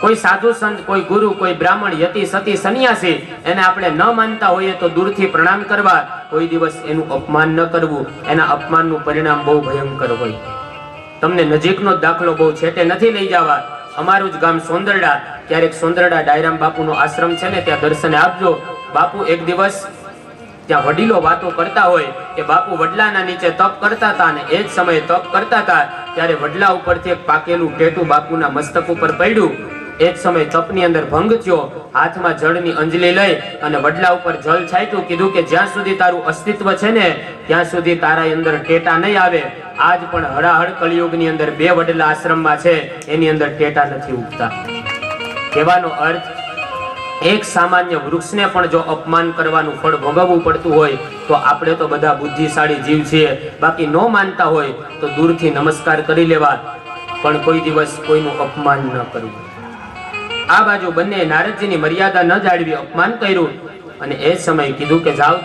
કોઈ સાધુ સંત, કોઈ ગુરુ, કોઈ બ્રાહ્મણ, યતિ, સતી, સન્યાસી એને આપણે ન માનતા હોઈએ તો દૂરથી પ્રણામ કરવા કોઈ દિવસ એનું અપમાન ન કરવું. એના અપમાનનું પરિણામ બહુ ભયંકર હોય. તમને નજીકનો દાખલો બહુ છેટે નથી લઈ જવા. અમારું જ ગામ સોંદરડા. ક્યારેક સોંદરડા ડાયરામ બાપુનો આશ્રમ છે ને, ત્યાં દર્શને આપજો. બાપુ એક દિવસ ત્યાં વડીલો વાતો કરતા હોય કે બાપુ વડલાના નીચે તપ કરતા હતા અને એ જ સમયે તપ કરતા હતા, ત્યારે વડલા ઉપરથી એક પાકેલું ટેટું બાપુના મસ્તક ઉપર પડ્યું. એ જ સમયે તપની અંદર ભંગ થયો. હાથમાં જળની અંજલી લઈ અને વડલા ઉપર જળ છાંટ્યું, કીધું કે જ્યાં સુધી તારું અસ્તિત્વ છે ને, ત્યાં સુધી તારા અંદર ટેટા નહીં આવે. આજ પણ હળાહળ કળિયુગની અંદર બે વડલા આશ્રમમાં છે, એની અંદર ટેટા નથી ઉગતા. કહેવાનો અર્થ એક સામાન્ય વૃક્ષને પણ જો અપમાન કરવાનું ફળ ભોગવવું પડતું હોય, તો આપણે તો બધા બુદ્ધિશાળી જીવ છીએ. બાકી ન માનતા હોય, તો દૂરથી નમસ્કાર કરી લેવા. પણ કોઈ દિવસ કોઈનું અપમાન ન કરવું. આ બાજુ બંને નારદજીની મર્યાદા ન જાળવી અપમાન કર્યું. અને એ સમયે કીધું કે જાઓ